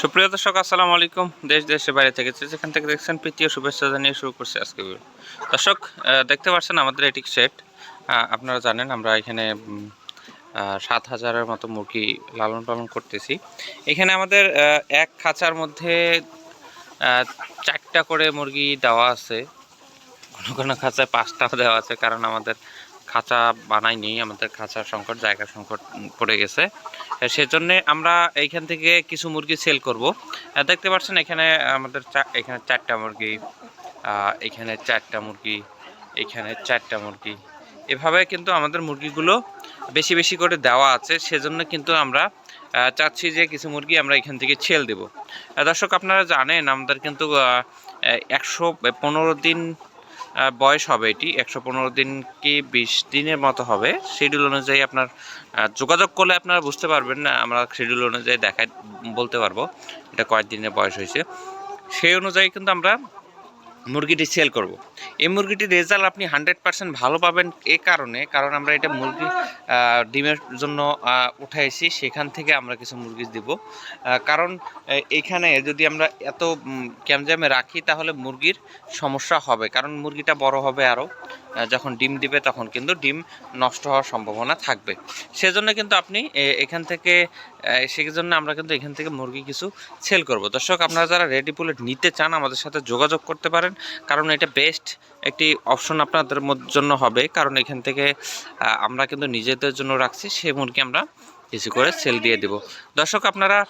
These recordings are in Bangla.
সুপ্রিয় দর্শক, আসসালামু আলাইকুম। দেশ, দেশের বাইরে থেকে যেখান থেকে দেখছেন প্রীতীয় শুভেচ্ছা জানিয়ে শুরু করছি আজকে দর্শক দেখতে পাচ্ছেন আমাদের এটি সেট আপনারা জানেন আমরা এখানে সাত হাজারের মতো মুরগি লালন পালন করতেছি। এখানে আমাদের এক খাঁচার মধ্যে চারটা করে মুরগি দেওয়া আছে। কোনো কোনো খাঁচায় পাঁচটাও দেওয়া আছে, কারণ আমাদের খাঁচা বানাইনি, আমাদের খাঁচার সংকট জায়গা সংকট পড়ে গেছে। সেজন্যে আমরা এইখান থেকে কিছু মুরগি সেল করব। দেখতে পাচ্ছেন এখানে আমাদের এখানে চারটা মুরগি এখানে চারটা মুরগি, এখানে চারটা মুরগি। এভাবে কিন্তু আমাদের মুরগিগুলো বেশি বেশি করে দেওয়া আছে, সেজন্য কিন্তু আমরা চাচ্ছি যে কিছু মুরগি আমরা এখান থেকে ছেল দেব। দর্শক আপনারা জানেন আমাদের কিন্তু একশো পনেরো দিন বয়স হবে এটি, একশো পনেরো দিন কি বিশ দিনের মতো হবে। শিডিউল অনুযায়ী আপনার যোগাযোগ করলে আপনারা বুঝতে পারবেন না, আমরা শিডিউল অনুযায়ী দেখাই, বলতে পারব এটা কয়েক দিনের বয়স হয়েছে। সেই অনুযায়ী কিন্তু আমরা মুরগিটি সেল করব। এই মুরগিটির রেজাল্ট আপনি হান্ড্রেড পার্সেন্ট ভালো পাবেন এ কারণে, কারণ আমরা এটা মুরগি ডিমের জন্য উঠাইছি, সেখান থেকে আমরা কিছু মুরগি দিব। কারণ এখানে যদি আমরা এত ক্যামজামে রাখি তাহলে মুরগির সমস্যা হবে, কারণ মুরগিটা বড় হবে আরও যখন ডিম দিবে তখন কিন্তু ডিম নষ্ট হওয়ার সম্ভাবনা থাকবে। সেজন্য কিন্তু আপনি এখান থেকে সেজন্য আমরা কিন্তু এখান থেকে মুরগি কিছু সেল করব। দর্শক, আপনারা যারা রেডি পুলেট নিতে চান, আমাদের সাথে যোগাযোগ করতে পারেন। কারণ এটা বেস্ট একটি অপশন আপনাদের জন্য হবে। কারণ এখান থেকে আমরা কিন্তু নিজেদের জন্য রাখছি, সেই মুরগি আমরা কিছু করে সেল দিয়ে দেব। দর্শক, আপনারা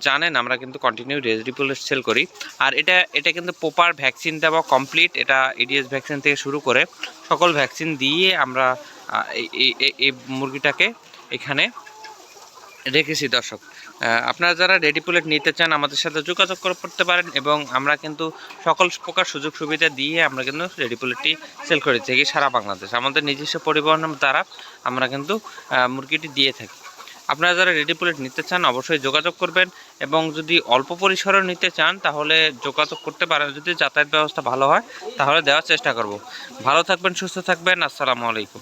জানেন আমরা কিন্তু কন্টিনিউ রেডি পুলেট সেল করি। আর এটা এটা কিন্তু প্রপার ভ্যাকসিন দেওয়া কমপ্লিট এটা এডিএস ভ্যাকসিন থেকে শুরু করে সকল ভ্যাকসিন দিয়ে আমরা এই- মুরগিটাকে এখানে রেখেছি দর্শক। আপনারা যারা রেডি পুলেট নিতে চান আমাদের সাথে যোগাযোগ করে করতে পারেন এবং আমরা কিন্তু সকল প্রকার সুযোগ সুবিধা দিয়ে আমরা কিন্তু রেডি পুলেটটি সেল করে থাকি সারা বাংলাদেশ। আমাদের নিজস্ব পরিবহনের দ্বারা আমরা কিন্তু মুরগিটি দিয়ে থাকি। আপনারা যারা রেডি পুলেট নিতে চান, অবশ্যই যোগাযোগ করবেন এবং যদি অল্প পরিসরে নিতে চান, তাহলে যোগাযোগ করতে পারেন। যদি যাতায়াত ব্যবস্থা ভালো হয়, তাহলে দেওয়ার চেষ্টা করব। ভালো থাকবেন, সুস্থ থাকবেন। আসসালামু আলাইকুম।